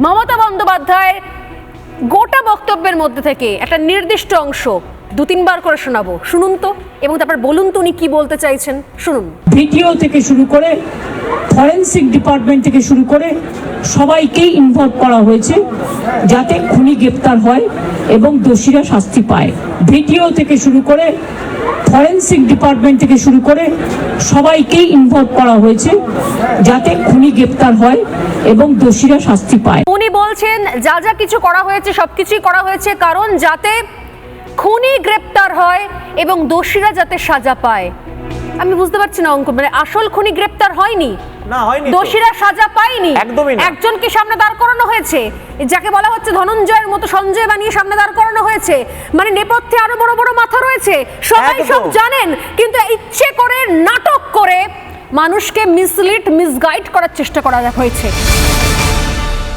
মমতা বন্দ্যোপাধ্যায়ের গোটা বক্তব্যের মধ্যে থেকে একটা নির্দিষ্ট অংশ দু তিনবার করে শোনাবো। শুনুন তো এবং তারপর বলুন তো উনি কি বলতে চাইছেন। শুনুন। ভিডিও থেকে শুরু করে ফরেন্সিক ডিপার্টমেন্ট থেকে শুরু করে সবাইকেই ইনভলভ করা হয়েছে যাতে খুনি গ্রেপ্তার হয় এবং দোষীরা শাস্তি পায়। ভিডিও থেকে শুরু করে ফরেন্সিক ডিপার্টমেন্ট থেকে শুরু করে সবাইকেই ইনভলভ করা হয়েছে যাতে খুনি গ্রেপ্তার হয় এবং দোষীরা শাস্তি পায়। উনি বলছেন যা যা কিছু করা হয়েছে সবকিছুই করা হয়েছে কারণ যাতে খুনি গ্রেপ্তার হয় এবং দোষীরা যাতে সাজা পায়। আমি বুঝতে পারছি না অঙ্ক মানে আসল খুনি গ্রেপ্তার হয়নি? না হয়নি দোষীরা সাজা পায়নি? একদমই না। একজনকে সামনে দাঁড় করানো হয়েছে যাকে বলা হচ্ছে ধনঞ্জয়ের মতো সঞ্জয় বানিয়ে সামনে দাঁড় করানো হয়েছে। মানে নেপথ্যে আরও বড় বড় মাথা রয়েছে। সবাই সব জানেন কিন্তু ইচ্ছে করে নাটক করে মানুষকে মিসলিড মিসগাইড করার চেষ্টা করা হয়েছে।